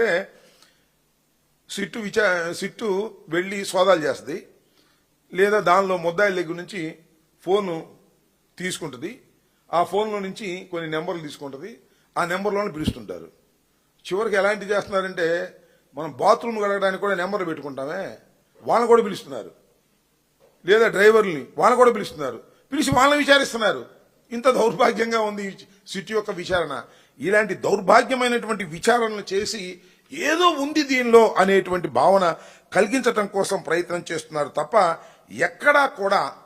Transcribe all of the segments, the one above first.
ఏంటంటే sit విచా sit వెళ్ళి సోదాలు చేస్తుంది. లేదా దానిలో ముద్దాయిల దగ్గర నుంచి ఫోను తీసుకుంటుంది. ఆ ఫోన్లో నుంచి కొన్ని నెంబర్లు తీసుకుంటుంది. ఆ నెంబర్లోనే పిలుస్తుంటారు. చివరికి ఎలాంటి చేస్తున్నారంటే మనం బాత్రూమ్ కడగడానికి కూడా నెంబర్ పెట్టుకుంటామే. వాళ్ళని కూడా పిలుస్తున్నారు. లేదా డ్రైవర్ని వాళ్ళని కూడా పిలుస్తున్నారు. పిలిచి వాళ్ళని విచారిస్తున్నారు. ఇంత దౌర్భాగ్యంగా ఉంది సిట్టు సిటీ యొక్క విచారణ. ఇలాంటి దౌర్భాగ్యమైనటువంటి విచారణలు చేసి ఏదో ఉంది దీనిలో అనేటువంటి భావన కలిగించటం కోసం ప్రయత్నం చేస్తున్నారు తప్ప ఎక్కడా కూడా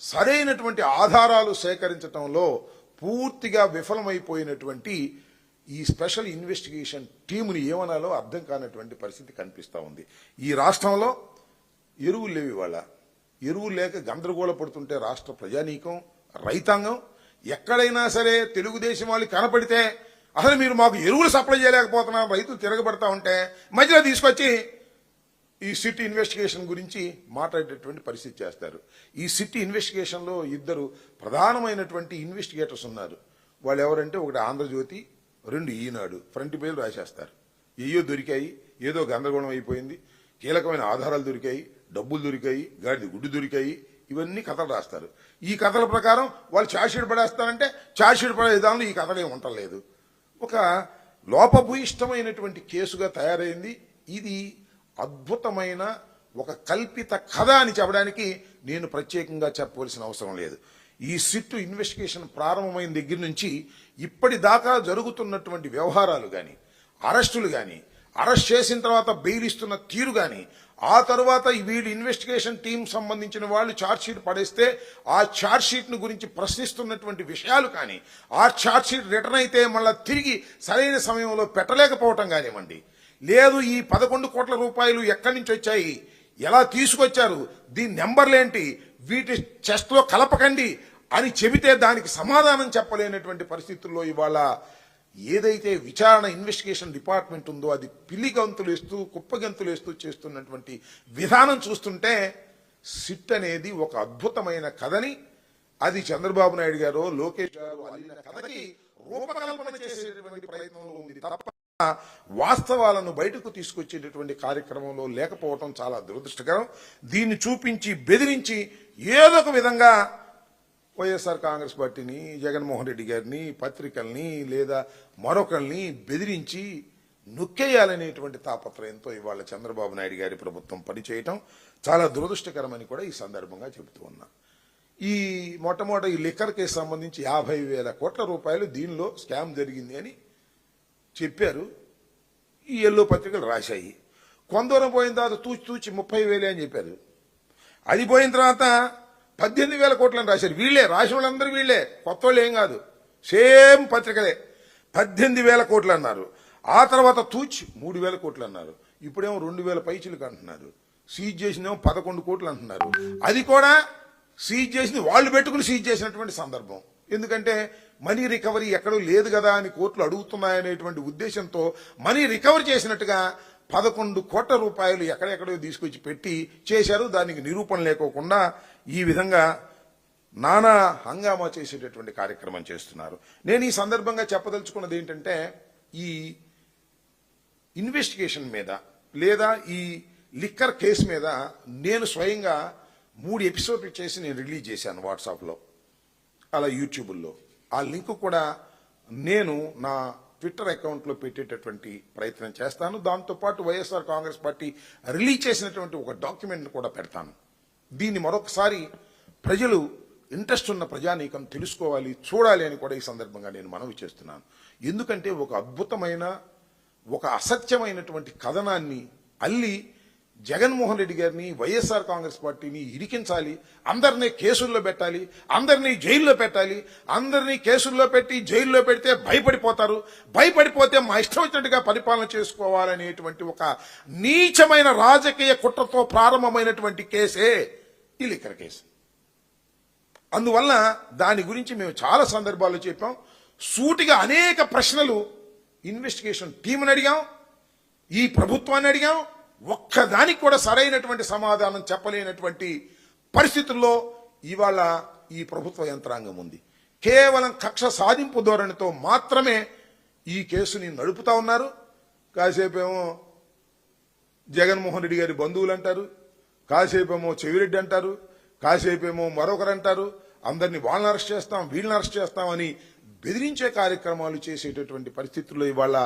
సరైనటువంటి ఆధారాలు సేకరించటంలో పూర్తిగా విఫలమైపోయినటువంటి ఈ స్పెషల్ ఇన్వెస్టిగేషన్ టీముని ఏమనాలో అర్థం కానటువంటి పరిస్థితి కనిపిస్తూ ఉంది. ఈ రాష్ట్రంలో ఎరువులు లేవు ఇవాళ. ఎరువులు లేక గందరగోళ పడుతుంటే రాష్ట్ర ప్రజానీకం రైతాంగం ఎక్కడైనా సరే తెలుగుదేశం వాళ్ళు కనపడితే అసలు మీరు మాకు ఎరువులు సప్లై చేయలేకపోతున్నా రైతులు తిరగబడతా ఉంటే మధ్యలో తీసుకొచ్చి ఈ సిటీ ఇన్వెస్టిగేషన్ గురించి మాట్లాడేటటువంటి పరిస్థితి చేస్తారు. ఈ సిటీ ఇన్వెస్టిగేషన్లో ఇద్దరు ప్రధానమైనటువంటి ఇన్వెస్టిగేటర్స్ ఉన్నారు. వాళ్ళు ఎవరంటే ఒకటి ఆంధ్రజ్యోతి రెండు ఈనాడు. ఫ్రంట్ పేర్లు రాసేస్తారు. ఏయో దొరికాయి ఏదో గందరగోళం అయిపోయింది కీలకమైన ఆధారాలు దొరికాయి డబ్బులు దొరికాయి గాడిద గుడ్డు దొరికాయి ఇవన్నీ కథలు రాస్తారు. ఈ కథల ప్రకారం వాళ్ళు చార్జ్షీట్ పడేస్తారంటే చార్జ్షీట్ పడే విధానంలో ఈ కథలు ఏమి ఉండలేదు. ఒక లోపభూయిష్టమైనటువంటి కేసుగా తయారైంది. ఇది అద్భుతమైన ఒక కల్పిత కథ అని చెప్పడానికి నేను ప్రత్యేకంగా చెప్పవలసిన అవసరం లేదు. ఈ సిట్టు ఇన్వెస్టిగేషన్ ప్రారంభమైన దగ్గర నుంచి ఇప్పటిదాకా జరుగుతున్నటువంటి వ్యవహారాలు కానీ అరెస్టులు కానీ అరెస్ట్ చేసిన తర్వాత బెయిల్ ఇస్తున్న తీరు కానీ ఆ తర్వాత వీళ్ళు ఇన్వెస్టిగేషన్ టీం సంబంధించిన వాళ్ళు ఛార్జ్షీట్ పడేస్తే ఆ ఛార్జ్షీట్ను గురించి ప్రశ్నిస్తున్నటువంటి విషయాలు కానీ ఆ ఛార్జ్షీట్ రిటర్న్ అయితే మళ్ళీ తిరిగి సరైన సమయంలో పెట్టలేకపోవటం కానివ్వండి. లేదు ఈ పదకొండు కోట్ల రూపాయలు ఎక్కడి నుంచి వచ్చాయి? ఎలా తీసుకొచ్చారు? దీని నెంబర్లేంటి వీటి చెస్ట్లో కలపకండి అని చెబితే దానికి సమాధానం చెప్పలేనటువంటి పరిస్థితుల్లో ఇవాళ ఏదైతే విచారణ ఇన్వెస్టిగేషన్ డిపార్ట్మెంట్ ఉందో అది పిల్లి గంతులు వేస్తూ కుప్పగంతులు వేస్తూ చేస్తున్నటువంటి విధానం చూస్తుంటే సిట్ అనేది ఒక అద్భుతమైన కథని అది చంద్రబాబు నాయుడు గారు లోకేష్ గారు అల్లిన కథకి రూపకల్పన చేసేటువంటి ప్రయత్నంలో ఉంది. తప్ప వాస్తవాలను బయటకు తీసుకొచ్చేటటువంటి కార్యక్రమంలో లేకపోవటం చాలా దురదృష్టకరం. దీన్ని చూపించి బెదిరించి ఏదో ఒక విధంగా వైఎస్ఆర్ కాంగ్రెస్ పార్టీని జగన్మోహన్ రెడ్డి గారిని పత్రికల్ని లేదా మరొకరిని బెదిరించి నొక్కేయాలనేటువంటి తాపత్రయంతో ఇవాళ చంద్రబాబు నాయుడు గారి ప్రభుత్వం పనిచేయటం చాలా దురదృష్టకరమని కూడా ఈ సందర్భంగా చెబుతూ ఉన్నా. ఈ మొట్టమొదటి ఈ లిక్కర్ కేసు సంబంధించి యాభై వేల కోట్ల రూపాయలు దీనిలో స్కామ్ జరిగింది అని చెప్పారు. ఈ ఎల్లో పత్రికలు రాశాయి. కొందరం పోయిన తర్వాత తూచి తూచి ముప్పై వేలే అని చెప్పారు. అది పోయిన తర్వాత పద్దెనిమిది వేల కోట్లని రాశారు. వీళ్ళే రాసిన వాళ్ళందరూ వీళ్ళే. కొత్త వాళ్ళు ఏం కాదు. సేమ్ పత్రికలే పద్దెనిమిది వేల కోట్లు అన్నారు. ఆ తర్వాత తూచి మూడు వేల కోట్లు అన్నారు. ఇప్పుడేమో రెండు వేల పైచులకు అంటున్నారు. సీజ్ చేసినేమో పదకొండు కోట్లు అంటున్నారు. అది కూడా సీజ్ చేసింది వాళ్ళు పెట్టుకుని సీజ్ చేసినటువంటి సందర్భం. ఎందుకంటే మనీ రికవరీ ఎక్కడో లేదు కదా అని కోర్టులు అడుగుతున్నాయనేటువంటి ఉద్దేశంతో మనీ రికవర్ చేసినట్టుగా పదకొండు కోట్ల రూపాయలు ఎక్కడెక్కడో తీసుకొచ్చి పెట్టి చేశారు. దానికి నిరూపణ లేకోకుండా ఈ విధంగా నానా హంగామా చేసేటటువంటి కార్యక్రమం చేస్తున్నారు. నేను ఈ సందర్భంగా చెప్పదలుచుకున్నది ఏంటంటే ఈ ఇన్వెస్టిగేషన్ మీద లేదా ఈ లిక్కర్ కేసు మీద నేను స్వయంగా మూడు ఎపిసోడ్లు చేసి నేను రిలీజ్ చేశాను వాట్సాప్లో అలా యూట్యూబ్లో. ఆ లింక్ కూడా నేను నా ట్విట్టర్ అకౌంట్లో పెట్టేటటువంటి ప్రయత్నం చేస్తాను. దాంతోపాటు వైఎస్ఆర్ కాంగ్రెస్ పార్టీ రిలీజ్ చేసినటువంటి ఒక డాక్యుమెంట్ని కూడా పెడతాను. దీన్ని మరొకసారి ప్రజలు ఇంట్రెస్ట్ ఉన్న ప్రజానీకం తెలుసుకోవాలి చూడాలి అని కూడా ఈ సందర్భంగా నేను మనవి చేస్తున్నాను. ఎందుకంటే ఒక అద్భుతమైన ఒక అసత్యమైనటువంటి కథనాన్ని అల్లి జగన్మోహన్ రెడ్డి గారిని వైఎస్ఆర్ కాంగ్రెస్ పార్టీని ఇరికించాలి. అందరినీ కేసుల్లో పెట్టాలి. అందరినీ జైల్లో పెట్టాలి. అందరినీ కేసుల్లో పెట్టి జైల్లో పెడితే భయపడిపోతారు. భయపడిపోతే మా ఇష్టం వచ్చినట్టుగా పరిపాలన చేసుకోవాలనేటువంటి ఒక నీచమైన రాజకీయ కుట్రతో ప్రారంభమైనటువంటి కేసే ఈ లిక్కర్ కేసు. అందువల్ల దాని గురించి మేము చాలా సందర్భాల్లో చెప్పాం. సూటిగా అనేక ప్రశ్నలు ఇన్వెస్టిగేషన్ టీంని అడిగాం. ఈ ప్రభుత్వాన్ని అడిగాం. ఒక్కదానికి కూడా సరైనటువంటి సమాధానం చెప్పలేనటువంటి పరిస్థితుల్లో ఇవాళ ఈ ప్రభుత్వ యంత్రాంగం ఉంది. కేవలం కక్ష సాధింపు ధోరణితో మాత్రమే ఈ కేసుని నడుపుతా ఉన్నారు. కాసేపు ఏమో జగన్మోహన్ రెడ్డి గారి బంధువులు అంటారు కాసేపేమో చెవిరెడ్డి అంటారు కాసేపేమో మరొకరు అంటారు అందరినీ వాళ్ళని అరెస్ట్ చేస్తాం వీళ్ళని అరెస్ట్ చేస్తామని బెదిరించే కార్యక్రమాలు చేసేటటువంటి పరిస్థితుల్లో ఇవాళ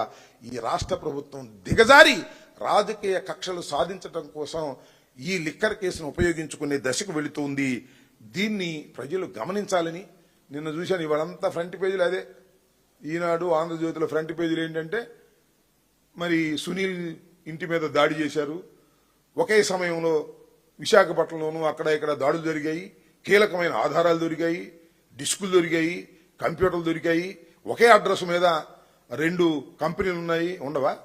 ఈ రాష్ట్ర ప్రభుత్వం దిగజారి రాజకీయ కక్షలు సాధించడం కోసం ఈ లిక్కర్ కేసును ఉపయోగించుకునే దశకు వెళుతుంది. దీన్ని ప్రజలు గమనించాలని నిన్న చూశాను. ఇవాళంతా ఫ్రంట్ పేజీలు అదే. ఈనాడు ఆంధ్రజ్యోతిలో ఫ్రంట్ పేజీలు ఏంటంటే మరి సునీల్ ఇంటి మీద దాడి చేశారు. ఒకే సమయంలో విశాఖపట్నంలోనూ అక్కడ ఇక్కడ దాడులు జరిగాయి. కీలకమైన ఆధారాలు దొరికాయి డిస్కులు దొరికాయి కంప్యూటర్లు దొరికాయి. ఒకే అడ్రస్ మీద రెండు కంపెనీలు ఉన్నాయి. ఉండవా?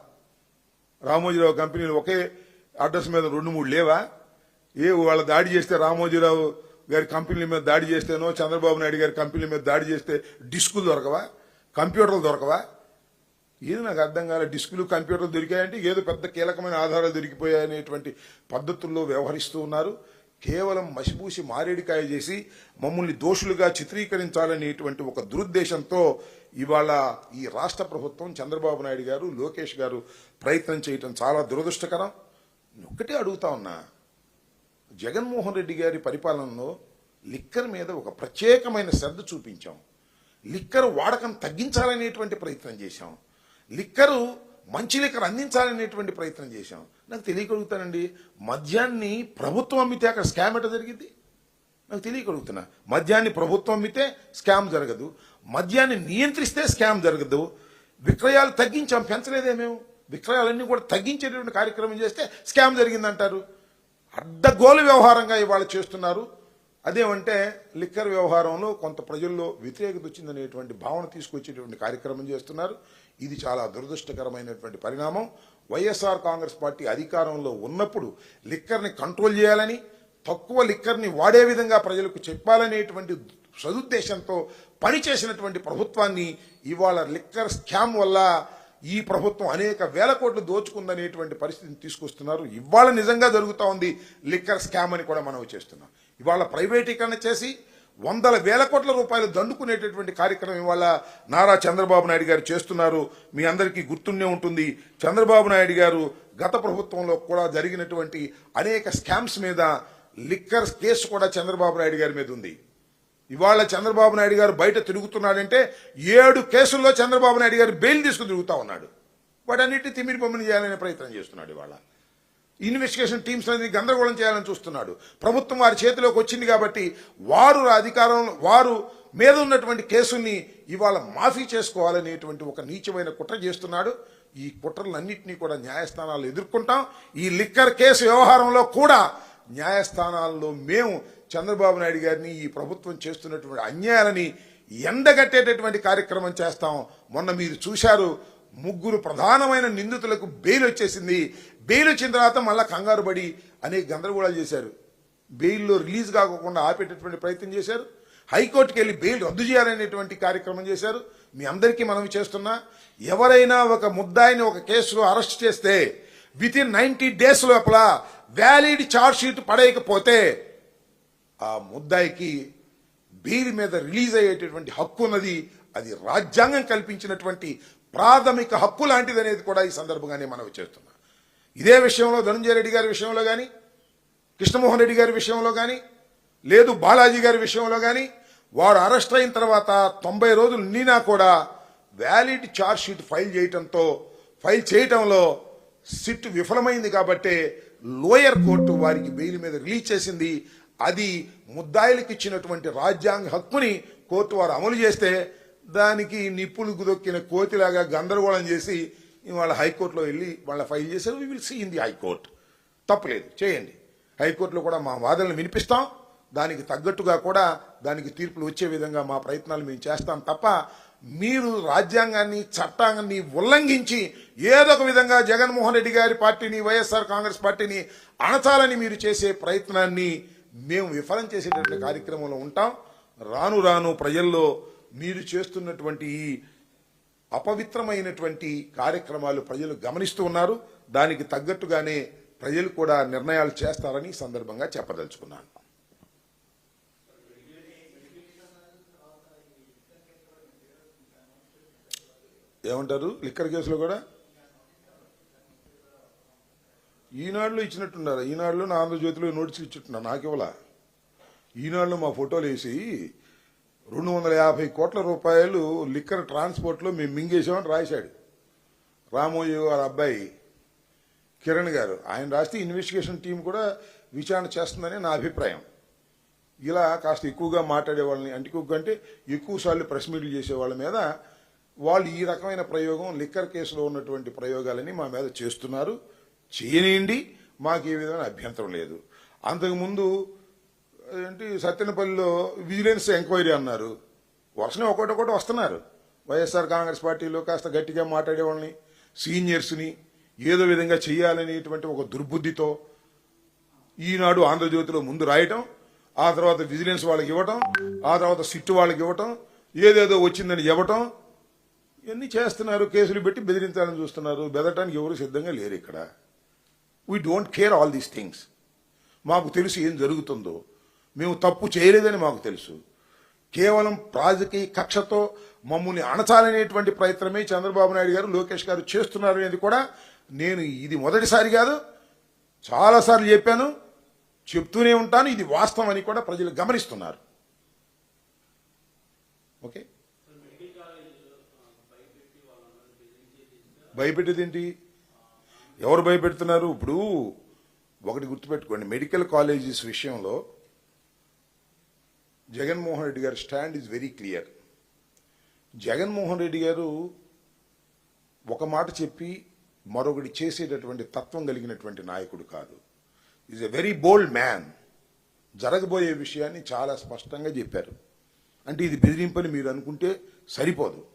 రామోజీరావు కంపెనీలు ఒకే అడ్రస్ మీద రెండు మూడు లేవా? ఏ వాళ్ళ దాడి చేస్తే రామోజీరావు గారి కంపెనీల మీద దాడి చేస్తేనో చంద్రబాబు నాయుడు గారి కంపెనీల మీద దాడి చేస్తే డిస్కులు దొరకవా? కంప్యూటర్లు దొరకవా? ఏది నాకు అర్థం కాలే. డిస్కులు కంప్యూటర్లు దొరికాయంటే ఏదో పెద్ద కీలకమైన ఆధారాలు దొరికిపోయాయనేటువంటి పద్ధతుల్లో వ్యవహరిస్తూ ఉన్నారు. కేవలం మసిపూసి మారేడికాయ చేసి మమ్మల్ని దోషులుగా చిత్రీకరించాలనేటువంటి ఒక దురుద్దేశంతో ఇవాళ ఈ రాష్ట్ర ప్రభుత్వం చంద్రబాబు నాయుడు గారు లోకేష్ గారు ప్రయత్నం చేయటం చాలా దురదృష్టకరం. ఒక్కటే అడుగుతా ఉన్నా జగన్మోహన్ రెడ్డి గారి పరిపాలనలో లిక్కర్ మీద ఒక ప్రత్యేకమైన శ్రద్ధ చూపించాం. లిక్కర్ వాడకం తగ్గించాలనేటువంటి ప్రయత్నం చేశాం. లిక్కరు మంచి లిక్కర్ అందించాలనేటువంటి ప్రయత్నం చేశాం. నాకు తెలియగలుగుతానండి మద్యాన్ని ప్రభుత్వం అమ్మితే అక్కడ స్కామ్ ఎట జరిగింది? నాకు తెలియగలుగుతున్నా. మద్యాన్ని ప్రభుత్వం అమ్మితే స్కామ్ జరగదు. మద్యాన్ని నియంత్రిస్తే స్కామ్ జరగదు. విక్రయాలు తగ్గించాం పెంచలేదే మేము. విక్రయాలన్నీ కూడా తగ్గించేటువంటి కార్యక్రమం చేస్తే స్కామ్ జరిగిందంటారు. అడ్డగోలు వ్యవహారంగా ఇవాళ చేస్తున్నారు. అదేమంటే లిక్కర్ వ్యవహారంలో కొంత ప్రజల్లో వ్యతిరేకత వచ్చిందనేటువంటి భావన తీసుకొచ్చేటువంటి కార్యక్రమం చేస్తున్నారు. ఇది చాలా దురదృష్టకరమైనటువంటి పరిణామం. వైఎస్ఆర్ కాంగ్రెస్ పార్టీ అధికారంలో ఉన్నప్పుడు లిక్కర్ని కంట్రోల్ చేయాలని తక్కువ లిక్కర్ని వాడే విధంగా ప్రజలకు చెప్పాలనేటువంటి సదుద్దేశంతో పనిచేసినటువంటి ప్రభుత్వాన్ని ఇవాళ లిక్కర్ స్కామ్ వల్ల ఈ ప్రభుత్వం అనేక వేల కోట్లు దోచుకుందనేటువంటి పరిస్థితిని తీసుకొస్తున్నారు. ఇవాళ నిజంగా జరుగుతూ ఉంది లిక్కర్ స్కామ్ అని కూడా మనం చేస్తున్నాం. ఇవాళ ప్రైవేటీకరణ చేసి వందల వేల కోట్ల రూపాయలు దండుకునేటటువంటి కార్యక్రమం ఇవాళ నారా చంద్రబాబు నాయుడు గారు చేస్తున్నారు. మీ అందరికీ గుర్తుండే ఉంటుంది. చంద్రబాబు నాయుడు గారు గత ప్రభుత్వంలో కూడా జరిగినటువంటి అనేక స్కామ్స్ మీద లిక్కర్ కేసు కూడా చంద్రబాబు నాయుడు గారి మీద ఉంది. ఇవాళ చంద్రబాబు నాయుడు గారు బయట తిరుగుతున్నాడంటే ఏడు కేసుల్లో చంద్రబాబు నాయుడు గారు బెయిల్ తీసుకుని తిరుగుతా ఉన్నాడు. వాటన్నిటిని తిమిరి పంపిణీ చేయాలనే ప్రయత్నం చేస్తున్నాడు ఇవాళ. ఇన్వెస్టిగేషన్ టీమ్స్ అనేది గందరగోళం చేయాలని చూస్తున్నాడు. ప్రభుత్వం వారి చేతిలోకి వచ్చింది కాబట్టి వారు అధికారం వారు మీద ఉన్నటువంటి కేసుల్ని ఇవాళ మాఫీ చేసుకోవాలనేటువంటి ఒక నీచమైన కుట్ర చేస్తున్నాడు. ఈ కుట్రలన్నింటినీ కూడా న్యాయస్థానాలు ఎదుర్కొంటాం. ఈ లిక్కర్ కేసు వ్యవహారంలో కూడా న్యాయస్థానాల్లో మేము చంద్రబాబు నాయుడు గారిని ఈ ప్రభుత్వం చేస్తున్నటువంటి అన్యాయాలని ఎండగట్టేటటువంటి కార్యక్రమం చేస్తాం. మొన్న మీరు చూశారు ముగ్గురు ప్రధానమైన నిందితులకు బెయిల్ వచ్చేసింది. బెయిల్ వచ్చిన తర్వాత మళ్ళా కంగారు పడి అనేక గందరగోళాలు చేశారు. బెయిల్లో రిలీజ్ కాకుండా ఆపేటటువంటి ప్రయత్నం చేశారు. హైకోర్టుకి వెళ్ళి బెయిల్ రద్దు చేయాలనేటువంటి కార్యక్రమం చేశారు. మీ అందరికీ మనం చేస్తున్నా ఎవరైనా ఒక ముద్దాయిని ఒక కేసులో అరెస్ట్ చేస్తే విత్ ఇన్ నైన్టీ డేస్ లోపల వ్యాలిడ్ షీట్ పడేయకపోతే ఆ ముద్దాయికి బెయిల్ మీద రిలీజ్ అయ్యేటటువంటి హక్కు ఉన్నది. అది రాజ్యాంగం కల్పించినటువంటి ప్రాథమిక హక్కు లాంటిది అనేది కూడా ఈ సందర్భంగానే మనం చేస్తున్నాం ఇదే విషయంలో ధనంజయ రెడ్డి గారి విషయంలో కానీ కృష్ణమోహన్ రెడ్డి గారి విషయంలో కానీ లేదు బాలాజీ గారి విషయంలో కానీ వారు అరెస్ట్ అయిన తర్వాత తొంభై రోజులు నిండినా కూడా వ్యాలిడ్ ఛార్జ్ షీట్ ఫైల్ చేయటంతో ఫైల్ చేయటంలో సిట్ విఫలమైంది కాబట్టి లోయర్ కోర్టు వారికి బెయిల్ మీద రిలీజ్ చేసింది. అది ముద్దాయిలకు ఇచ్చినటువంటి రాజ్యాంగ హక్కుని కోర్టు వారు అమలు చేస్తే దానికి నిప్పులు దొక్కిన కోతిలాగా గందరగోళం చేసి వాళ్ళ హైకోర్టులో వెళ్ళి వాళ్ళ ఫైల్ చేశారు. We will see in the high court తప్పలేదు. చేయండి. హైకోర్టులో కూడా మా వాదనలు వినిపిస్తాం. దానికి తగ్గట్టుగా కూడా దానికి తీర్పులు వచ్చే విధంగా మా ప్రయత్నాలు మేము చేస్తాం తప్ప మీరు రాజ్యాంగాన్ని చట్టాన్ని ఉల్లంఘించి ఏదొక విధంగా జగన్మోహన్ రెడ్డి గారి పార్టీని వైఎస్ఆర్ కాంగ్రెస్ పార్టీని అణచాలని మీరు చేసే ప్రయత్నాన్ని మేము విఫలం చేసేటటువంటి కార్యక్రమంలో ఉంటాం. రాను రాను ప్రజల్లో మీరు చేస్తున్నటువంటి ఈ అపవిత్రమైనటువంటి కార్యక్రమాలు ప్రజలు గమనిస్తూ ఉన్నారు. దానికి తగ్గట్టుగానే ప్రజలు కూడా నిర్ణయాలు చేస్తారని సందర్భంగా చెప్పదలుచుకున్నాను. ఏమంటారు? లిక్కర్ కేసులో కూడా? ఈనాడులో ఇచ్చినట్టున్నారు. ఈనాడులో నా ఆంధ్రజ్యోతిలో నోటీసులు ఇచ్చిట్టున్నారు నాకు ఇవ్వలా ఈనాడులో మా ఫోటోలు వేసి రెండు వందల యాభై కోట్ల రూపాయలు లిక్కర్ ట్రాన్స్పోర్ట్లో మేము మింగేశామని రాశాడు. రామోజీ గారు అబ్బాయి కిరణ్ గారు. ఆయన రాస్తే ఇన్వెస్టిగేషన్ టీం కూడా విచారణ చేస్తుందని నా అభిప్రాయం. ఇలా కాస్త ఎక్కువగా మాట్లాడే వాళ్ళని అంటే ఎక్కువగా అంటే ఎక్కువ సార్లు ప్రెస్ మీట్లు చేసే వాళ్ళ మీద వాళ్ళు ఈ రకమైన ప్రయోగం లిక్కర్ కేసులో ఉన్నటువంటి ప్రయోగాలని మా మీద చేస్తున్నారు. చేయనియండి మాకు ఏ విధమైన అభ్యంతరం లేదు. అంతకుముందు ఏంటి సత్యనపల్లిలో విజిలెన్స్ ఎంక్వైరీ అన్నారు. వర్షం ఒకటొకటి వస్తున్నారు. వైఎస్ఆర్ కాంగ్రెస్ పార్టీలో కాస్త గట్టిగా మాట్లాడేవాళ్ళని సీనియర్స్ని ఏదో విధంగా చేయాలనేటువంటి ఒక దుర్బుద్ధితో ఈనాడు ఆంధ్రజ్యోతిలో ముందు రాయటం ఆ తర్వాత విజిలెన్స్ వాళ్ళకి ఇవ్వటం ఆ తర్వాత సిట్ వాళ్ళకి ఇవ్వటం ఏదేదో వచ్చిందని ఇవ్వటం ఇవన్నీ చేస్తున్నారు కేసులు పెట్టి బెదిరించాలని చూస్తున్నారు. బెదటానికి ఎవరు సిద్ధంగా లేరు ఇక్కడ. We don't care all these things మాకు తెలుసు ఏం జరుగుతుందో. మేము తప్పు చేయలేదని మాకు తెలుసు. కేవలం రాజకీయ కక్షతో మమ్మల్ని అణచాలనేటువంటి ప్రయత్నమే చంద్రబాబు నాయుడు గారు లోకేష్ గారు చేస్తున్నారు అనేది కూడా నేను ఇది మొదటిసారి కాదు చాలాసార్లు చెప్పాను చెప్తూనే ఉంటాను ఇది వాస్తవం అని కూడా ప్రజలు గమనిస్తున్నారు. ఓకే? భయపెట్టేదేంటి ఎవరు భయపెడుతున్నారు? ఇప్పుడు ఒకటి గుర్తుపెట్టుకోండి మెడికల్ కాలేజెస్ విషయంలో జగన్మోహన్ రెడ్డి గారి stand is very clear. Jaganmohan Reddy గారు ఒక మాట చెప్పి మరొకటి చేసేటటువంటి తత్వం కలిగినటువంటి నాయకుడు కాదు. Is a very bold man జరగబోయే విషయాన్ని చాలా స్పష్టంగా చెప్పారు. అంటే ఇది బెదిరింపని మీరు అనుకుంటే సరిపోదు.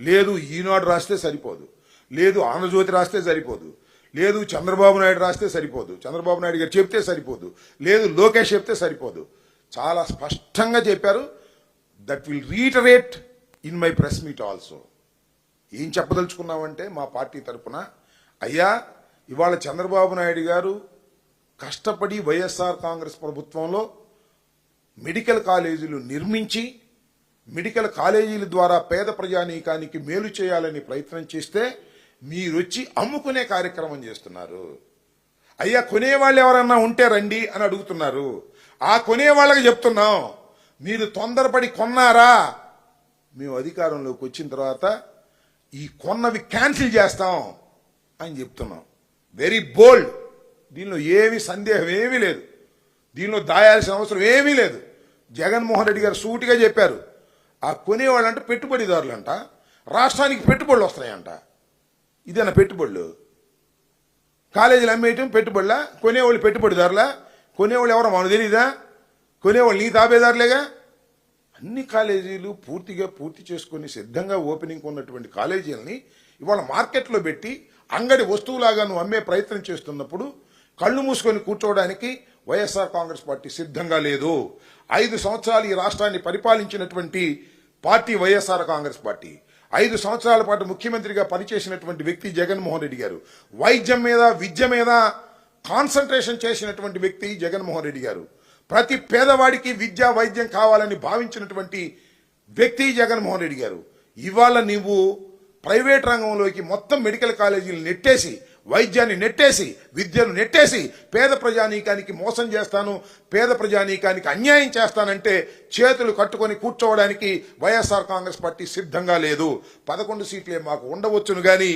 లేదు ఈనాడు రాస్తే సరిపోదు. లేదు ఆంధ్రజ్యోతి రాస్తే సరిపోదు. లేదు చంద్రబాబు నాయుడు రాస్తే సరిపోదు. చంద్రబాబు నాయుడు గారు చెప్తే సరిపోదు. లేదు లోకేష్ చెప్తే సరిపోదు. చాలా స్పష్టంగా చెప్పారు. That will reiterate in my press meet also ఏం చెప్పదలుచుకున్నామంటే మా పార్టీ తరపున అయ్యా ఇవాళ చంద్రబాబు నాయుడు గారు కష్టపడి వైఎస్ఆర్ కాంగ్రెస్ ప్రభుత్వంలో మెడికల్ కాలేజీలు నిర్మించి మెడికల్ కాలేజీల ద్వారా పేద ప్రజానీకానికి మేలు చేయాలని ప్రయత్నం చేస్తే మీరొచ్చి అమ్ముకునే కార్యక్రమం చేస్తున్నారు. అయ్యా కొనేవాళ్ళు ఎవరన్నా ఉంటే రండి అని అడుగుతున్నారు. ఆ కొనే వాళ్ళకి చెప్తున్నాం. మీరు తొందరపడి కొన్నారా? మేము అధికారంలోకి వచ్చిన తర్వాత ఈ కొన్నవి క్యాన్సిల్ చేస్తాం అని చెప్తున్నాం. వెరీ బోల్డ్ దీనిలో ఏమి సందేహం ఏమీ లేదు. దీనిలో దాయాల్సిన అవసరం ఏమీ లేదు. జగన్మోహన్ రెడ్డి గారు సూటిగా చెప్పారు. ఆ కొనేవాళ్ళంట పెట్టుబడిదారులంట. రాష్ట్రానికి పెట్టుబడులు వస్తాయంట. ఇదేనా పెట్టుబడులు? కాలేజీలు అమ్మేయటం పెట్టుబడులా? కొనేవాళ్ళు పెట్టుబడిదారులా? కొనేవాళ్ళు ఎవరో మనకు తెలియదా కొనేవాళ్ళు నీ తాబేదారులేగా? అన్ని కాలేజీలు పూర్తిగా పూర్తి చేసుకుని సిద్ధంగా ఓపెనింగ్ ఉన్నటువంటి కాలేజీలని ఇవాళ మార్కెట్లో పెట్టి అంగడి వస్తువులాగా నువ్వు అమ్మే ప్రయత్నం చేస్తున్నప్పుడు కళ్ళు మూసుకొని కూర్చోవడానికి వైఎస్ఆర్ కాంగ్రెస్ పార్టీ సిద్ధంగా లేదు. ఐదు సంవత్సరాలు ఈ రాష్ట్రాన్ని పరిపాలించినటువంటి పార్టీ వైఎస్ఆర్ కాంగ్రెస్ పార్టీ. ఐదు సంవత్సరాల పాటు ముఖ్యమంత్రిగా పనిచేసినటువంటి వ్యక్తి జగన్మోహన్ రెడ్డి గారు. వైద్యం మీద విద్య మీద కాన్సన్ట్రేషన్ చేసినటువంటి వ్యక్తి జగన్మోహన్ రెడ్డి గారు. ప్రతి పేదవాడికి విద్య వైద్యం కావాలని భావించినటువంటి వ్యక్తి జగన్మోహన్ రెడ్డి గారు. ఇవాళ నీవు ప్రైవేట్ రంగంలోకి మొత్తం మెడికల్ కాలేజీలు నెట్టేసి వైద్యాన్ని నెట్టేసి విద్యను నెట్టేసి పేద ప్రజానీకానికి మోసం చేస్తాను పేద ప్రజానీకానికి అన్యాయం చేస్తానంటే చేతులు కట్టుకొని కూర్చోవడానికి వైఎస్ఆర్ కాంగ్రెస్ పార్టీ సిద్ధంగా లేదు. పదకొండు సీట్లే మాకు ఉండవచ్చును కానీ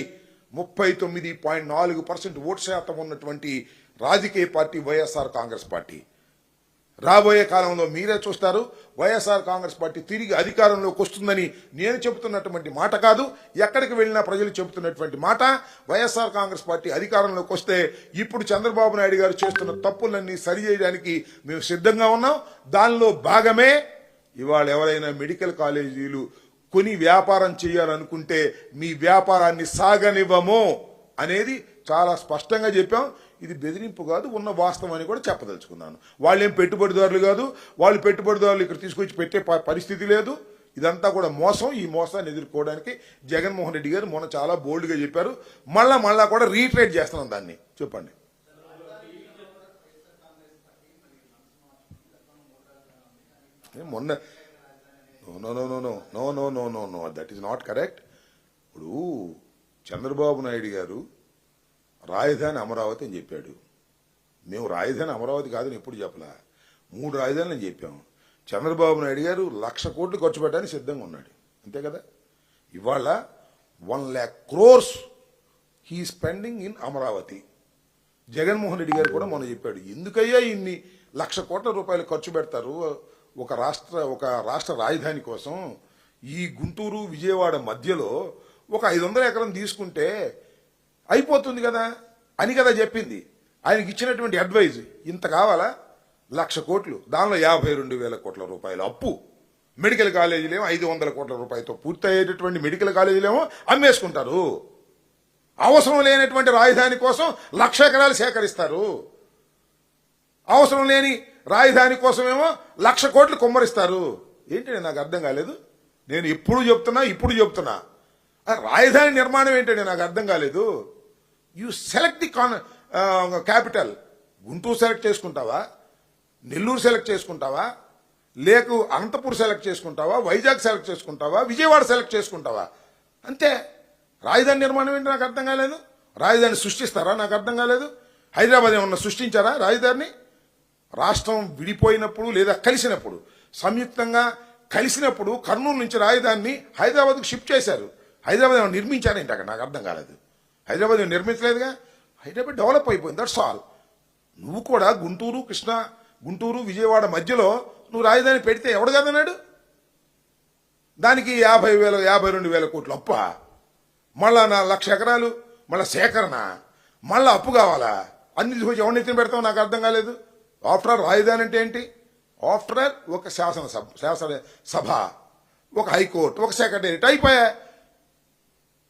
ముప్పై తొమ్మిది పాయింట్ నాలుగు పర్సెంట్ ఓటు శాతం ఉన్నటువంటి రాజకీయ పార్టీ వైఎస్ఆర్ కాంగ్రెస్ పార్టీ. రాబోయే కాలంలో మీరే చూస్తారు వైఎస్ఆర్ కాంగ్రెస్ పార్టీ తిరిగి అధికారంలోకి వస్తుందని నేను చెబుతున్నటువంటి మాట కాదు ఎక్కడికి వెళ్ళినా ప్రజలు చెబుతున్నటువంటి మాట. వైఎస్ఆర్ కాంగ్రెస్ పార్టీ అధికారంలోకి వస్తే ఇప్పుడు చంద్రబాబు నాయుడు గారు చేస్తున్న తప్పులన్నీ సరి చేయడానికి మేము సిద్ధంగా ఉన్నాం. దానిలో భాగమే ఇవాళ ఎవరైనా మెడికల్ కాలేజీలు కొని వ్యాపారం చేయాలనుకుంటే మీ వ్యాపారాన్ని సాగనివ్వము అనేది చాలా స్పష్టంగా చెప్పాం. ఇది బెదిరింపు కాదు ఉన్న వాస్తవం అని కూడా చెప్పదలుచుకున్నాను. వాళ్ళేం పెట్టుబడిదారులు కాదు వాళ్ళు పెట్టుబడిదారులు ఇక్కడ తీసుకొచ్చి పెట్టే పరిస్థితి లేదు. ఇదంతా కూడా మోసం. ఈ మోసాన్ని ఎదుర్కోవడానికి జగన్మోహన్ రెడ్డి గారు మొన్న చాలా బోల్డ్గా చెప్పారు. మళ్ళా మళ్ళా కూడా రీట్రేట్ చేస్తున్నాం దాన్ని. చెప్పండి. మొన్న no no no no no no no no no that is not correct ఇప్పుడు చంద్రబాబు నాయుడు గారు రాజధాని అమరావతి అని చెప్పాడు. మేము రాజధాని అమరావతి కాదని ఎప్పుడు చెప్పలా? మూడు రాజధానులు అని చెప్పాము చంద్రబాబు నాయుడు గారు లక్ష కోట్లు ఖర్చు పెట్టడానికి సిద్ధంగా ఉన్నాడు. అంతే కదా? ఇవాళ one lakh crores he spending in Amaravati. Jaganmohan Reddy గారు కూడా మొన్న చెప్పాడు ఎందుకయ్యా ఇన్ని లక్ష కోట్ల రూపాయలు ఖర్చు పెడతారు? ఒక రాష్ట్ర ఒక రాష్ట్ర రాజధాని కోసం ఈ గుంటూరు విజయవాడ మధ్యలో ఒక ఐదు వందల ఎకరం తీసుకుంటే అయిపోతుంది కదా అని కదా చెప్పింది. ఆయనకి ఇచ్చినటువంటి అడ్వైజ్ ఇంత కావాలా? లక్ష కోట్లు. దానిలో యాభై రెండు వేల కోట్ల రూపాయలు అప్పు. మెడికల్ కాలేజీలేమో ఐదు వందల కోట్ల రూపాయలతో పూర్తయ్యేటటువంటి మెడికల్ కాలేజీలేమో అమ్మేసుకుంటారు. అవసరం లేనటువంటి రాజధాని కోసం లక్ష ఎకరాలు సేకరిస్తారు. అవసరం లేని రాజధాని కోసమేమో లక్ష కోట్లు కుమ్మరిస్తారు. ఏంటండి నాకు అర్థం కాలేదు? నేను ఎప్పుడు చెప్తున్నా ఇప్పుడు చెప్తున్నా. రాజధాని నిర్మాణం ఏంటండి నాకు అర్థం కాలేదు? You select the con capital Guntur select చేసుకుంటావా? నెల్లూరు సెలెక్ట్ చేసుకుంటావా? లేకు అనంతపూర్ సెలెక్ట్ చేసుకుంటావా? వైజాగ్ సెలెక్ట్ చేసుకుంటావా? విజయవాడ సెలెక్ట్ చేసుకుంటావా? అంతే. రాజధాని నిర్మాణం ఏంటి నాకు అర్థం కాలేదు? రాజధాని సృష్టిస్తారా? నాకు అర్థం కాలేదు. హైదరాబాద్ ఏమన్నా సృష్టించారా రాజధానిని రాష్ట్రం విడిపోయినప్పుడు లేదా కలిసినప్పుడు సంయుక్తంగా కలిసినప్పుడు కర్నూలు నుంచి రాజధానిని హైదరాబాద్కు షిఫ్ట్ చేశారు. హైదరాబాద్ ఏమైనా నిర్మించారేంటి అక్కడ? నాకు అర్థం కాలేదు. హైదరాబాద్ నిర్మించలేదుగా? హైదరాబాద్ డెవలప్ అయిపోయింది దట్స్ ఆల్ నువ్వు కూడా గుంటూరు కృష్ణ గుంటూరు విజయవాడ మధ్యలో నువ్వు రాజధాని పెడితే ఎవడు కదన్నాడు? దానికి యాభై వేల యాభై రెండు వేల కోట్లు అప్ప. మళ్ళా నా లక్ష ఎకరాలు మళ్ళా సేకరణ మళ్ళా అప్పు కావాలా? అన్ని తీసుకొచ్చి ఎవరిని ఎత్తున పెడతావు? నాకు అర్థం కాలేదు. ఆఫ్టర్ ఆల్ రాజధాని అంటే ఏంటి? ఆఫ్టర్ ఆల్ ఒక శాసనసభ శాసన సభ ఒక హైకోర్టు ఒక సెక్రటేరియట్ అయిపోయా.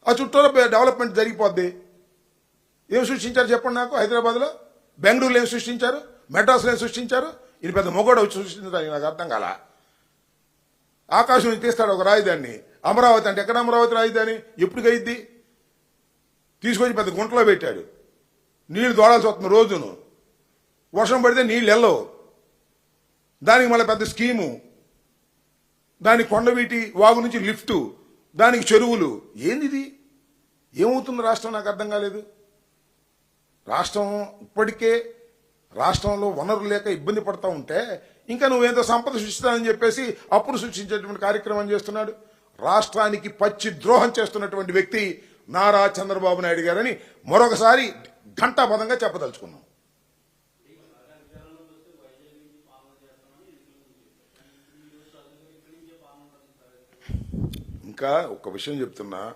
ఆ చుట్టూ డెవలప్మెంట్ జరిగిపోద్ది. ఏం సృష్టించారు చెప్పండి నాకు? హైదరాబాద్లో బెంగళూరులో ఏం సృష్టించారు? మెడ్రాస్లో ఏం సృష్టించారు? ఇది పెద్ద మొగోడు వచ్చి సృష్టించారు నాకు అర్థం కాల. ఆకాశం నుంచి తీస్తాడు ఒక రాజధానిని. అమరావతి అంటే ఎక్కడ అమరావతి రాజధాని? ఎప్పుడు అయింది తీసుకొచ్చి పెద్ద గుంటలో పెట్టాడు. నీళ్ళు దోడాల్సి వస్తుంది రోజును. వర్షం పడితే నీళ్ళు వెళ్ళవు. దానికి మళ్ళీ పెద్ద స్కీము. దానికి కొండవీటి వాగు నుంచి లిఫ్టు. దానికి చెరువులు. ఏంది ఏమవుతుంది రాష్ట్రం? నాకు అర్థం కాలేదు. రాష్ట్రం ఇప్పటికే రాష్ట్రంలో వనరులు లేక ఇబ్బంది పడతా ఉంటే ఇంకా నువ్వేంతో సంపద సృష్టిస్తానని చెప్పేసి అప్పుడు సృష్టించేటువంటి కార్యక్రమం చేస్తున్నాడు. రాష్ట్రానికి పచ్చి ద్రోహం చేస్తున్నటువంటి వ్యక్తి నారా చంద్రబాబు నాయుడు గారని మరొకసారి ఘంటాపదంగా చెప్పదలుచుకున్నాం. ఇంకా ఒక విషయం చెప్తున్నా.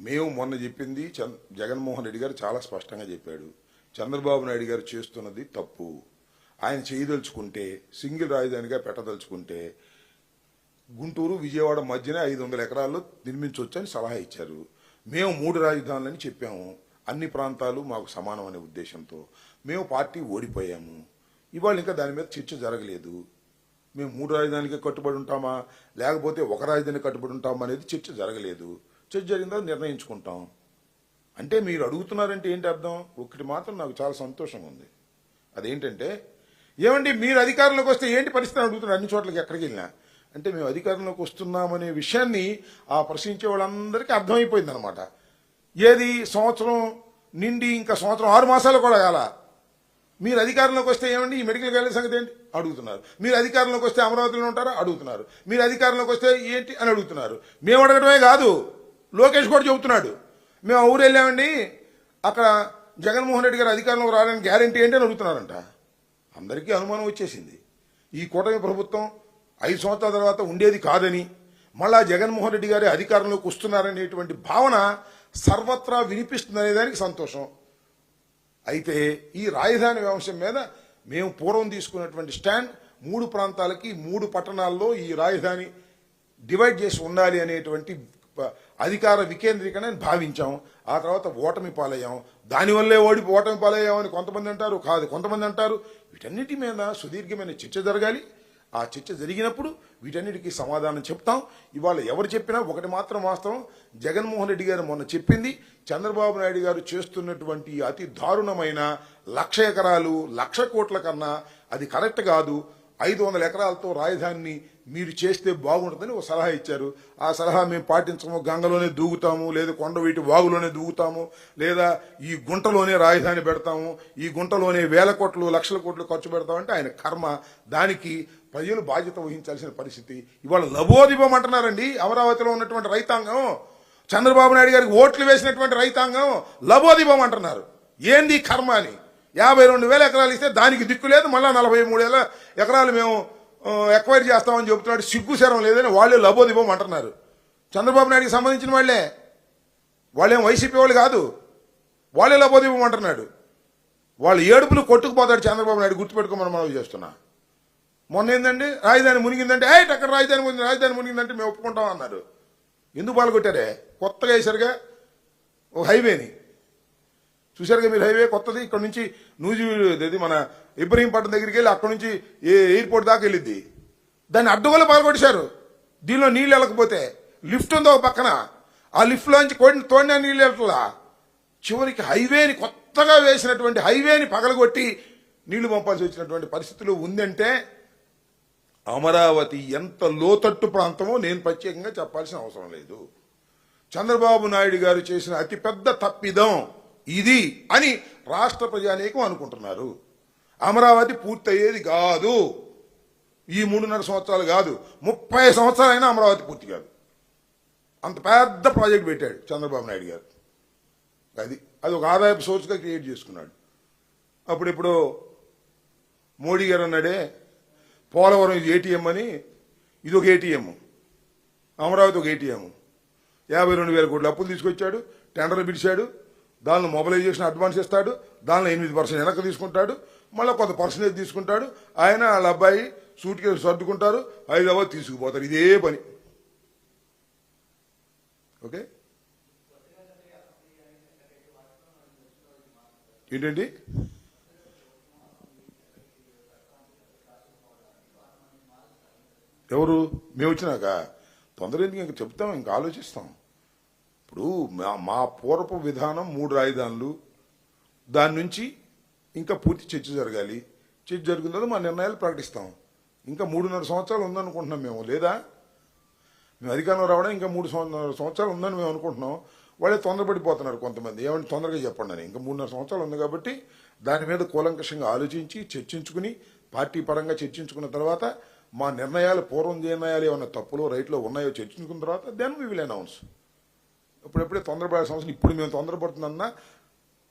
మేము మొన్న చెప్పింది చంద్- జగన్మోహన్ రెడ్డి గారు చాలా స్పష్టంగా చెప్పాడు. చంద్రబాబు నాయుడు గారు చేస్తున్నది తప్పు. ఆయన చేయదలుచుకుంటే సింగిల్ రాజధానిగా పెట్టదలుచుకుంటే గుంటూరు విజయవాడ మధ్యనే ఐదు వందల ఎకరాల్లో నిర్మించవచ్చని సలహా ఇచ్చారు. మేము మూడు రాజధానులని చెప్పాము. అన్ని ప్రాంతాలు మాకు సమానం అనే ఉద్దేశంతో. మేము పార్టీ ఓడిపోయాము. ఇవాళ ఇంకా దాని మీద చర్చ జరగలేదు. మేము మూడు రాజధానికి కట్టుబడి ఉంటామా? లేకపోతే ఒక రాజధాని కట్టుబడి ఉంటామా అనేది చర్చ జరగలేదు. చర్చ జరిగిందా నిర్ణయించుకుంటాం. అంటే మీరు అడుగుతున్నారంటే ఏంటి అర్థం? ఒకటి మాత్రం నాకు చాలా సంతోషంగా ఉంది. అదేంటంటే ఏమండి మీరు అధికారంలోకి వస్తే ఏంటి పరిస్థితి అడుగుతున్నారు అన్ని చోట్లకి ఎక్కడికి వెళ్ళినా? అంటే మేము అధికారంలోకి వస్తున్నామనే విషయాన్ని ఆ ప్రశ్నించే వాళ్ళందరికీ అర్థమైపోయింది అనమాట ఏది? సంవత్సరం నిండి ఇంకా సంవత్సరం ఆరు మాసాలు కూడా కాలా. మీరు అధికారంలోకి వస్తే ఏమండి? ఈ మెడికల్ కాలేజ్ సంగతి ఏంటి? అడుగుతున్నారు. మీరు అధికారంలోకి వస్తే అమరావతిలో ఉంటారా? అడుగుతున్నారు. మీరు అధికారంలోకి వస్తే ఏంటి అని అడుగుతున్నారు. మేము అడగడమే కాదు. లోకేష్ కూడా చెబుతున్నాడు. మేము ఊరు వెళ్ళామండి. అక్కడ జగన్మోహన్ రెడ్డి గారు అధికారంలోకి రావడానికి గ్యారంటీ ఏంటి అని అడుగుతున్నారంట. అందరికీ అనుమానం వచ్చేసింది. ఈ కూటమి ప్రభుత్వం ఐదు సంవత్సరాల తర్వాత ఉండేది కాదని మళ్ళా జగన్మోహన్ రెడ్డి గారి అధికారంలోకి వస్తున్నారనేటువంటి భావన సర్వత్రా వినిపిస్తుందనే దానికి సంతోషం. అయితే ఈ రాజధాని అంశం మీద మేము పూర్వం తీసుకున్నటువంటి స్టాండ్ మూడు ప్రాంతాలకి మూడు పట్టణాల్లో ఈ రాజధాని డివైడ్ చేసి ఉండాలి అనేటువంటి అధికార వికేంద్రీకరణ అని భావించాం. ఆ తర్వాత ఓటమి పాలయ్యాం. దానివల్లే ఓడి ఓటమి పాలయ్యామని కొంతమంది అంటారు. కాదు కొంతమంది అంటారు. వీటన్నిటి మీద సుదీర్ఘమైన చర్చ జరగాలి. ఆ చర్చ జరిగినప్పుడు వీటన్నిటికీ సమాధానం చెప్తాం. ఇవాళ ఎవరు చెప్పినా ఒకటి మాత్రం వాస్తవం. జగన్మోహన్ రెడ్డి గారు మొన్న చెప్పింది చంద్రబాబు నాయుడు గారు చేస్తున్నటువంటి అతి దారుణమైన లక్ష ఎకరాలు లక్ష కోట్ల కన్నా అది కరెక్ట్ కాదు. ఐదు వందల ఎకరాలతో రాజధానిని మీరు చేస్తే బాగుంటుందని ఒక సలహా ఇచ్చారు. ఆ సలహా మేము పాటించము. గంగలోనే దూగుతాము లేదా కొండ వీటి వాగులోనే దూగుతాము లేదా ఈ గుంటలోనే రాజధాని పెడతాము ఈ గుంటలోనే వేల కోట్లు లక్షల కోట్లు ఖర్చు పెడతామంటే ఆయన కర్మ. దానికి ప్రజలు బాధ్యత వహించాల్సిన పరిస్థితి. ఇవాళ లబోదిబం అంటున్నారండి. అమరావతిలో ఉన్నటువంటి రైతాంగం. చంద్రబాబు నాయుడు గారికి ఓట్లు వేసినటువంటి రైతాంగం లబోదిబం అంటున్నారు. ఏంది కర్మ అని? యాభై రెండు వేల ఎకరాలు ఇస్తే దానికి దిక్కు లేదు. మళ్ళీ నలభై మూడేళ్ళ ఎకరాలు మేము ఎక్వైర్ చేస్తామని చెబుతున్నాడు. సిగ్గు శరం లేదని వాళ్ళే లబోదిబం అంటున్నారు. చంద్రబాబు నాయుడికి సంబంధించిన వాళ్ళే. వాళ్ళేం వైసీపీ వాళ్ళు కాదు. వాళ్ళే లబోదిబం అంటున్నాడు. వాళ్ళు ఏడుపులు కొట్టుకుపోతాడు చంద్రబాబు నాయుడు. గుర్తుపెట్టుకోమని మనం చేస్తున్నా. మొన్న ఏంటండి రాజధాని మునిగిందంటే ఏ అక్కడ రాజధాని మునిగింది రాజధాని మునిగిందంటే మేము ఒప్పుకుంటాం అన్నారు. ఎందుకు పాల్గొట్టారే కొత్తగా వేశారుగా ఒక హైవేని. చూశారుగా మీరు హైవే కొత్తది ఇక్కడ నుంచి నూజి ఇది మన ఇబ్రహీంపట్నం దగ్గరికి వెళ్ళి అక్కడ నుంచి ఏ ఎయిర్పోర్ట్ దాకా వెళ్ళిద్ది. దాన్ని అడ్డుగోలు పాల్గొట్టేశారు దీనిలో నీళ్ళు వెళ్ళకపోతే లిఫ్ట్ ఉందో ఒక పక్కన? ఆ లిఫ్ట్లోంచి కోడిని తోడిన నీళ్ళు వెళ్ళట్లా? చివరికి హైవేని కొత్తగా వేసినటువంటి హైవేని పగలగొట్టి నీళ్ళు పంపాల్సి వచ్చినటువంటి పరిస్థితులు ఉందంటే అమరావతి ఎంత లోతట్టు ప్రాంతమో నేను ప్రత్యేకంగా చెప్పాల్సిన అవసరం లేదు. చంద్రబాబు నాయుడు గారు చేసిన అతిపెద్ద తప్పిదం ఇది అని రాష్ట్ర ప్రజానీకం అనుకుంటున్నారు. అమరావతి పూర్తయ్యేది కాదు. ఈ మూడున్నర సంవత్సరాలు కాదు. ముప్పై సంవత్సరాలైనా అమరావతి పూర్తి కాదు. అంత పెద్ద ప్రాజెక్ట్ పెట్టాడు చంద్రబాబు నాయుడు గారు. అది అది ఒక ఆదాయపు సోర్స్గా క్రియేట్ చేసుకున్నాడు. అప్పుడిప్పుడు మోడీ గారు అన్నాడే పోలవరం ఇది ఏటీఎం అని ఇది ఒక ఏటీఎం అమరావతి ఒక ఏటీఎం యాభై రెండు వేల కోట్లు అప్పులు తీసుకొచ్చాడు టెండర్ పిలిచాడు దానిలో మొబిలైజేషన్ అడ్వాన్స్ ఇస్తాడు దానిలో ఎనిమిది పర్సెంట్ వెనక్కి తీసుకుంటాడు మళ్ళీ కొంత పర్సెంటేజ్ తీసుకుంటాడు ఆయన వాళ్ళ అబ్బాయి సూట్ కేసు సర్దుకుంటారు హైదరాబాద్ తీసుకుపోతారు ఇదే పని. ఓకే? ఏంటండి? ఎవరు? మేము వచ్చినాక తొందర ఎందుకు ఇంకా చెప్తాం ఇంకా ఆలోచిస్తాం. ఇప్పుడు మా మా పూర్వపు విధానం మూడు రాజధానులు. దాని నుంచి ఇంకా పూర్తి చర్చ జరగాలి. చర్చ జరిగిన తర్వాత మా నిర్ణయాలు ప్రకటిస్తాం. ఇంకా మూడున్నర సంవత్సరాలు ఉందనుకుంటున్నాం మేము లేదా? మేము అధికారంలో రావడం ఇంకా మూడు సంవత్సరాలు సంవత్సరాలు ఉందని మేము అనుకుంటున్నాం. వాళ్ళే తొందరపడిపోతున్నారు కొంతమంది. ఏమంటే తొందరగా చెప్పండి అని. ఇంకా మూడున్నర సంవత్సరాలు ఉంది కాబట్టి దాని మీద కూలంకషంగా ఆలోచించి చర్చించుకుని పార్టీ పరంగా చర్చించుకున్న తర్వాత మా నిర్ణయాలు పూర్వం నిర్ణయాలు ఏమైనా తప్పులు రైట్లో ఉన్నాయో చర్చించుకున్న తర్వాత దెన్ వీ విల్ అనౌన్స్ ఇప్పుడెప్పుడే తొందరపడే సంవత్సరం ఇప్పుడు మేము తొందరపడుతుందన్నా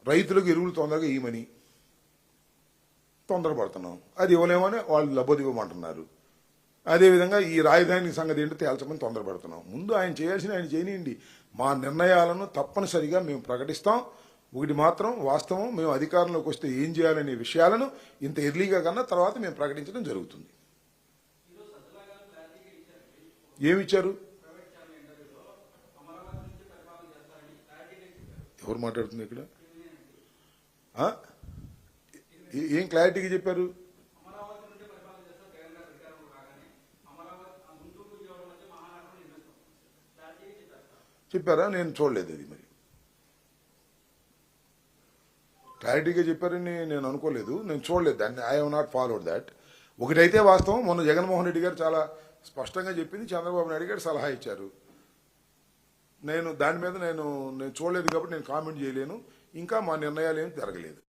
రైతులకు ఎరువులు తొందరగా ఇవ్వమని తొందరపడుతున్నాం. అది ఇవ్వలేమని వాళ్ళు లబ్బోదివ్వమంటున్నారు అదేవిధంగా ఈ రాజధాని సంగతి ఏంటో తేల్చమని తొందరపడుతున్నాం. ముందు ఆయన చేయాల్సిన ఆయన చేయనియండి. మా నిర్ణయాలను తప్పనిసరిగా మేము ప్రకటిస్తాం. ఒకటి మాత్రం వాస్తవం మేము అధికారంలోకి వస్తే ఏం చేయాలనే విషయాలను ఇంత ఎర్లీగా కన్నా తర్వాత మేము ప్రకటించడం జరుగుతుంది. ఏమిచ్చారు? ఎవరు మాట్లాడుతుంది ఇక్కడ? ఏం క్లారిటీగా చెప్పారు? చెప్పారా? నేను చూడలేదు అది మరి. క్లారిటీగా చెప్పారని నేను అనుకోలేదు. నేను చూడలేదు. దాన్ని I have not followed that ఒకటైతే వాస్తవం మొన్న జగన్మోహన్ రెడ్డి గారు చాలా స్పష్టంగా చెప్పింది చంద్రబాబు నాయుడు గారు సలహా ఇచ్చారు. నేను దాని మీద నేను నేను చూడలేదు కాబట్టి నేను కామెంట్ చేయలేను. ఇంకా మా నిర్ణయాలు ఏమి జరగలేదు.